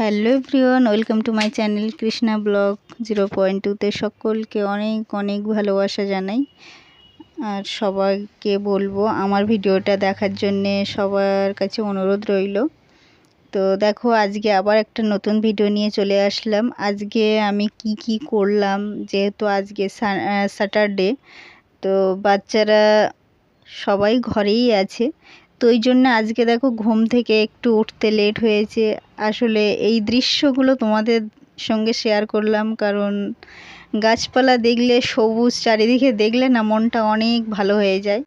Hello everyone, welcome to my channel Krishna blog zero point টুতে সকলকে অনেক অনেক ভালোবাসা জানাই। আর সবাইকে বলব, আমার ভিডিওটা দেখার জন্যে সবার কাছে অনুরোধ রইল। তো দেখো, আজকে আবার একটা নতুন ভিডিও নিয়ে চলে আসলাম। আজকে আমি কি কি করলাম, যেহেতু আজকে স্যাটারডে তো বাচ্চারা সবাই ঘরেই আছে। তো এই জন্য আজকে দেখো ঘুম থেকে একটু উঠতে লেট হয়েছে। আসলে এই দৃশ্যগুলো তোমাদের সঙ্গে শেয়ার করলাম, কারণ গাছপালা দেখলে, সবুজ চারিদিকে দেখলে না মনটা অনেক ভালো হয়ে যায়।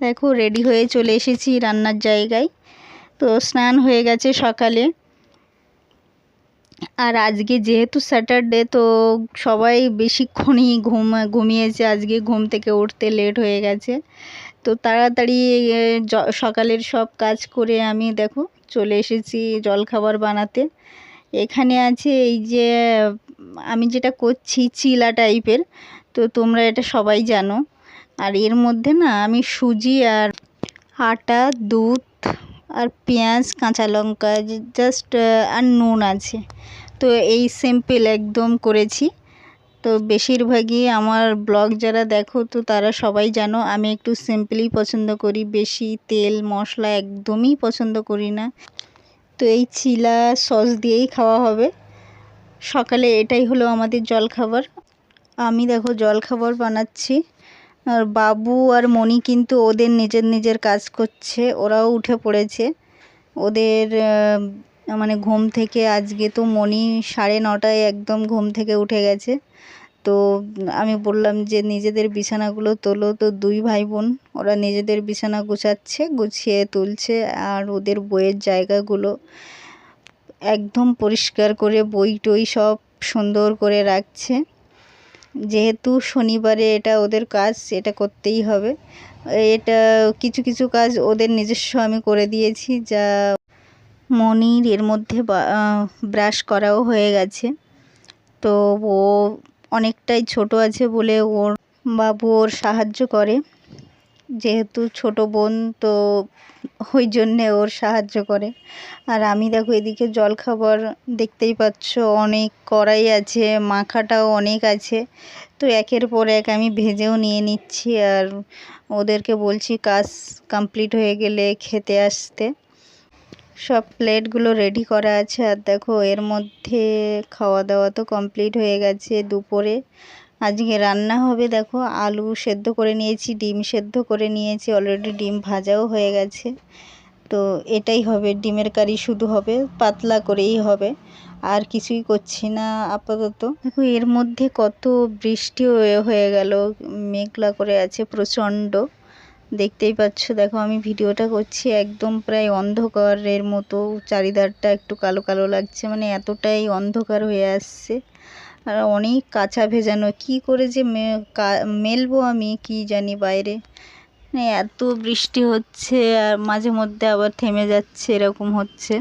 দেখো রেডি হয়ে চলে এসেছি রান্নার জায়গায়। তো স্নান হয়ে গেছে সকালে। আর আজকে যেহেতু স্যাটারডে তো সবাই বেশিক্ষণই ঘুম, ঘুমিয়েছে। আজকে ঘুম থেকে উঠতে লেট হয়ে গেছে। তো তাড়াতাড়ি সকালের সব কাজ করে আমি দেখো চলে এসেছি জলখাবার বানাতে। এখানে আছে এই যে, আমি যেটা করছি চিলা টাইপের তো তোমরা এটা সবাই জানো। আর এর মধ্যে না আমি সুজি আর আটা, দুধ আর পেঁয়াজ, কাঁচা লঙ্কা জাস্ট আর নুন আছে। তো এই সিম্পল একদম করেছি। তো বেশিরভাগই আমার ব্লগ যারা দেখো, তো তারা সবাই জানো, আমি একটু সিম্পলি পছন্দ করি। বেশি তেল, মশলা একদমই পছন্দ করি না। তো এই চিলা সস দিয়েই খাওয়া হবে। সকালে এটাই হলো আমাদের জলখাবার। আমি দেখো জলখাবার বানাচ্ছি। আর বাবু আর মণি কিন্তু ওদের নিজের নিজের কাজ করছে, ওরাও উঠে পড়েছে। ওদের মানে ঘুম থেকে আজকে তো মণি সাড়ে নটায় একদম ঘুম থেকে উঠে গেছে। তো আমি বললাম যে নিজেদের বিছানাগুলো তোলো তো দুই ভাই বোন ওরা নিজেদের বিছানা গুছাচ্ছে, গুছিয়ে তুলছে আর ওদের বইয়ের জায়গাগুলো একদম পরিষ্কার করে বই টই সব সুন্দর করে রাখছে। যেহেতু শনিবারে এটা ওদের কাজ, এটা করতেই হবে। এটা কিছু কিছু কাজ ওদের নিজস্ব আমি করে দিয়েছি, যা মনির এর মধ্যে ব্রাশ করাও হয়ে গেছে। তো ও অনেকটাই ছোট আছে বলে ওর বাবু ওর সাহায্য করে। যেহেতু ছোট বোন, তো ওই জন্যে ওর সাহায্য করে। আর আমি দেখো এদিকে জলখাবার দেখতেই পাচ্ছ, অনেক কড়াই আছে, মাখাটাও অনেক আছে। তো একের পর এক আমি ভেজেও নিয়ে নিচ্ছি আর ওদেরকে বলছি কাজ কমপ্লিট হয়ে গেলে খেতে আসতে। সব প্লেটগুলো রেডি করা আছে আর দেখো এর মধ্যে খাওয়া দাওয়া তো কমপ্লিট হয়ে গেছে দুপুরে। আজকে রান্না হবে, দেখো, আলু সেদ্ধ করে নিয়েছি, ডিম সেদ্ধ করে নিয়েছি অলরেডি ডিম ভাজাও হয়ে গেছে। তো এটাই হবে, ডিমের কারি শুধু হবে, পাতলা করেই হবে, আর কিছুই করছি না আপাতত। দেখো, এর মধ্যে কত বৃষ্টি হয়ে গেল, মেঘলা করে আছে প্রচণ্ড। দেখতেই পাচ্ছ, দেখো, আমি ভিডিওটা করছি একদম প্রায় অন্ধকারের মতো, চারিধারটা একটু কালো কালো লাগছে মানে এতটাই অন্ধকার হয়ে আসছে। অনেক কাঁচা ভেজানো। কি করে যে মেলবো আমি কি জানি বাইরে। মানে এত বৃষ্টি হচ্ছে আর মাঝে মধ্যে আবার থেমে যাচ্ছে এরকম হচ্ছে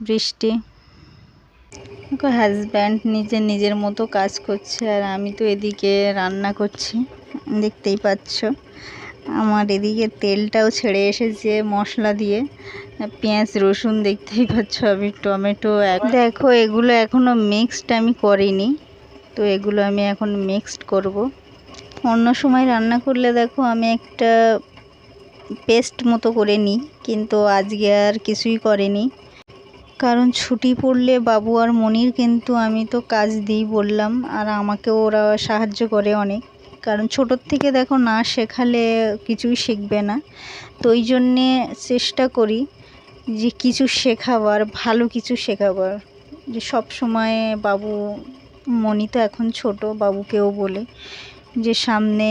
বৃষ্টি। হাজব্যান্ড নিজের নিজের মতো কাজ করছে আর আমি তো এদিকে রান্না করছি, দেখতেই পাচ্ছ। আমার এদিকে তেলটাও ছেড়ে এসেছে মশলা দিয়ে। পেঁয়াজ, রসুন দেখতেই পাচ্ছ আমি, টমেটো দেখো, এগুলো এখনও মিক্সড আমি করিনি, তো এগুলো আমি এখন মিক্সড করব। অন্য সময় রান্না করলে দেখো, আমি একটা পেস্ট মতো করে নিই, কিন্তু আজকে আর কিছুই করেনি। কারণ ছুটি পড়লে বাবু আর মনির কিন্তু আমি তো কাজ দিই বললাম, আর আমাকেও ওরা সাহায্য করে অনেক। কারণ ছোটোর থেকে দেখো, না শেখালে কিছুই শিখবে না। তো ওই জন্যে চেষ্টা করি। যে কিছু শেখাবার, ভালো কিছু শেখাবার। যে সব সময় বাবু মনি তো এখন ছোট, বাবুকেও বলে যে সামনে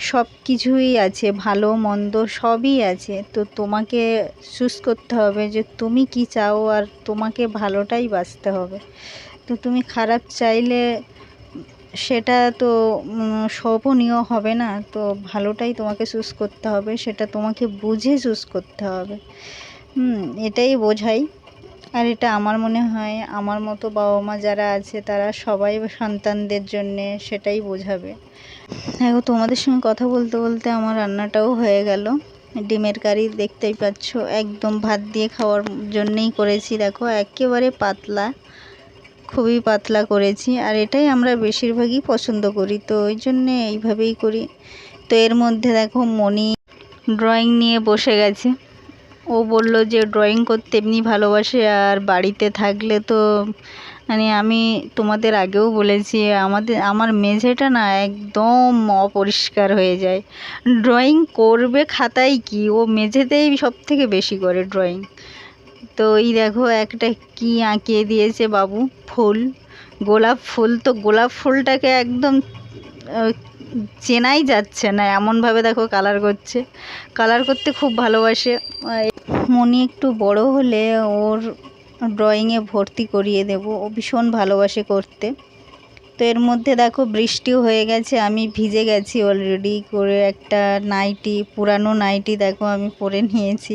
সব কিছুই আছে, ভালো, মন্দ সবই আছে। তো তোমাকে চুজ করতে হবে যে তুমি কি চাও আর তোমাকে ভালোটাই বাঁচতে হবে। তো তুমি খারাপ চাইলে সেটা তো শোভনীয় হবে না। তো ভালোটাই তোমাকে চুজ করতে হবে, সেটা তোমাকে বুঝে চুজ করতে হবে। হুম, এটাই বোঝাই। আর এটা আমার মনে হয় আমার মতো বাবা মা যারা আছে, তারা সবাই সন্তানদের জন্যে সেটাই বোঝাবে। দেখো, তোমাদের সঙ্গে কথা বলতে বলতে আমার রান্নাটাও হয়ে গেল। ডিমের কারি দেখতেই পাচ্ছ, একদম ভাত দিয়ে খাওয়ার জন্যেই করেছি। দেখো, একেবারে পাতলা, খুবই পাতলা করেছি। আর এটাই আমরা বেশিরভাগই পছন্দ করি, তো ওই জন্যে এইভাবেই করি। তো এর মধ্যে দেখো মনি ড্রয়িং নিয়ে বসে গেছে। ও বলল যে ড্রয়িং করতে এমনি ভালোবাসে আর বাড়িতে থাকলে তো মানে আমি তোমাদের আগেও বলেছি, আমাদের, আমার মেঝেটা না একদম অপরিষ্কার হয়ে যায়। ড্রয়িং করবে খাতায় কি? ও মেঝেতেই সব থেকে বেশি করে ড্রয়িং তো এই দেখো একটা কি আঁকিয়ে দিয়েছে বাবু, ফুল। গোলাপ ফুল, তো গোলাপ ফুলটাকে একদম চেনাই যাচ্ছে না, এমনভাবে দেখো কালার করছে। কালার করতে খুব ভালোবাসে। মনি একটু বড় হলে ওর ড্রয়িংয়ে ভর্তি করিয়ে দেব। ও ভীষণ ভালোবাসে করতে। তো এর মধ্যে দেখো বৃষ্টিও হয়ে গেছে, আমি ভিজে গেছি অলরেডি করে একটা নাইটি পুরানো নাইটি দেখো আমি পরে নিয়েছি।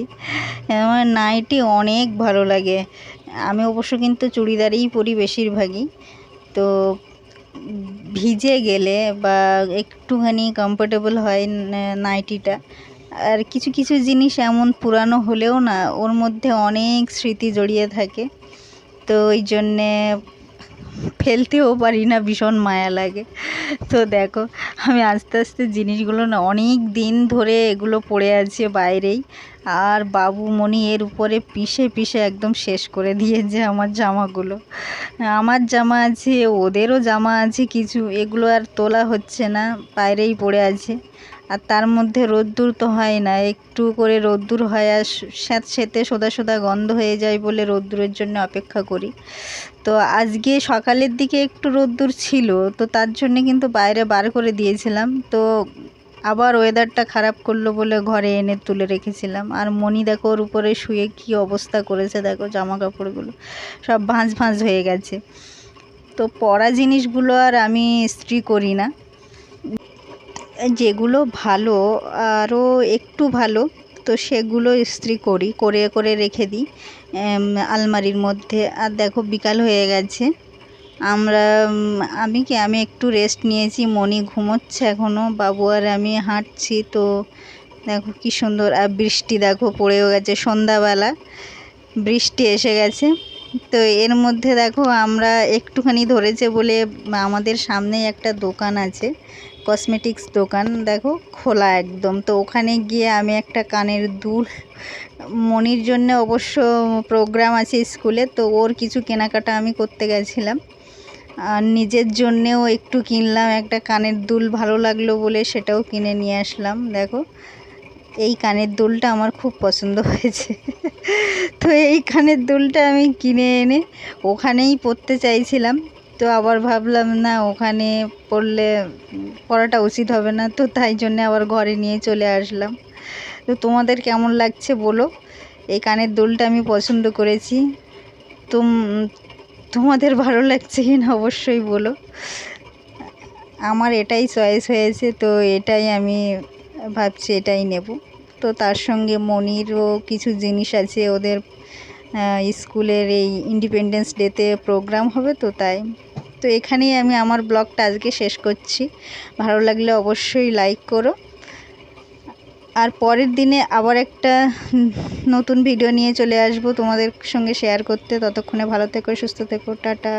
আমার নাইটি অনেক ভালো লাগে। আমি অবশ্য কিন্তু চুড়িদারেই পরি বেশিরভাগই। তো ভিজে গেলে বা একটুখানি কমফোর্টেবল হয় নাইটিটা, আর কিছু কিছু জিনিস এমন পুরানো হলেও না, ওর মধ্যে অনেক স্মৃতি জড়িয়ে থাকে। তো ওই জন্যে ফেলতেও পারি না, ভীষণ মায়া লাগে। তো দেখো, আমি আস্তে আস্তে জিনিসগুলো না অনেক দিন ধরে এগুলো পড়ে আছে বাইরেই। আর বাবুমণি এর উপরে পিষে পিষে একদম শেষ করে দিয়েছে আমার জামাগুলো। আমার জামা আছে, ওদেরও জামা আছে কিছু, এগুলো আর তোলা হচ্ছে না, বাইরেই পড়ে আছে। আর তার মধ্যে রোদ্দুর তো হয় না, একটু করে রোদ্দুর হয় আর স্যাঁত স্যাঁতসেঁতে সোদা সোদা গন্ধ হয়ে যায় বলে রোদ্দুরের জন্য অপেক্ষা করি। তো আজকে সকালের দিকে একটু রোদ্দুর ছিল, তো তার জন্যে কিন্তু বাইরে বার করে দিয়েছিলাম। তো আবার ওয়েদারটা খারাপ করল বলে ঘরে এনে তুলে রেখেছিলাম। আর মনি দেখো ওর উপরে শুয়ে কী অবস্থা করেছে দেখো জামা কাপড়গুলো সব ভাঁজ ভাঁজ হয়ে গেছে। তো পরা জিনিসগুলো আর আমি ইস্ত্রি করি না। যেগুলো ভালো, আরও একটু ভালো, তো সেগুলো ইস্ত্রি করি, করে করে রেখে দিই আলমারির মধ্যে। আর দেখো, বিকাল হয়ে গেছে। আমরা আমি কি, আমি একটু রেস্ট নিয়েছি মনি ঘুমোচ্ছে এখনও বাবু আর আমি হাঁটছি, তো দেখো কি সুন্দর। আর বৃষ্টি দেখো, পড়েও গেছে সন্ধ্যাবেলা। বৃষ্টি এসে গেছে। তো এর মধ্যে দেখো, আমরা একটুখানি ধরেছে বলে, আমাদের সামনেই একটা দোকান আছে। কসমেটিক্স দোকান, দেখো, খোলা একদম। তো ওখানে গিয়ে আমি একটা কানের দুল, মনির জন্য অবশ্য প্রোগ্রাম আছে স্কুলে, তো ওর কিছু কেনাকাটা আমি করতে গেছিলাম। আর নিজের জন্যেও একটু কিনলাম, একটা কানের দুল ভালো লাগল বলে সেটাও কিনে নিয়ে আসলাম, দেখো। এই কানের দুলটা আমার খুব পছন্দ হয়েছে। তো এই কানের দুলটা আমি কিনে এনে ওখানেই পরতে চাইছিলাম। তো আবার ভাবলাম, না, ওখানে পড়লে পড়াটা উচিত হবে না। তো তাই জন্যে আবার ঘরে নিয়ে চলে আসলাম। তো তোমাদের কেমন লাগছে বলো? এই কানের দোলটা আমি পছন্দ করেছি। তুম, তোমাদের ভালো লাগছে কি না অবশ্যই বলো। আমার এটাই চয়েস হয়েছে, তো এটাই আমি ভাবছি এটাই নেব। তো তার সঙ্গে মনিরও কিছু জিনিস আছে, ওদের স্কুলের এই ইন্ডিপেন্ডেন্স ডেতে প্রোগ্রাম হবে, তো তাই তো এখানেই আমি আমার ব্লগটা আজকে শেষ করছি। ভালো লাগলে অবশ্যই লাইক করো। আর পরের দিনে আবার একটা নতুন ভিডিও নিয়ে চলে আসব তোমাদের সঙ্গে শেয়ার করতে। ততক্ষণে ভালো থেকো, সুস্থ থেকো, টাটা।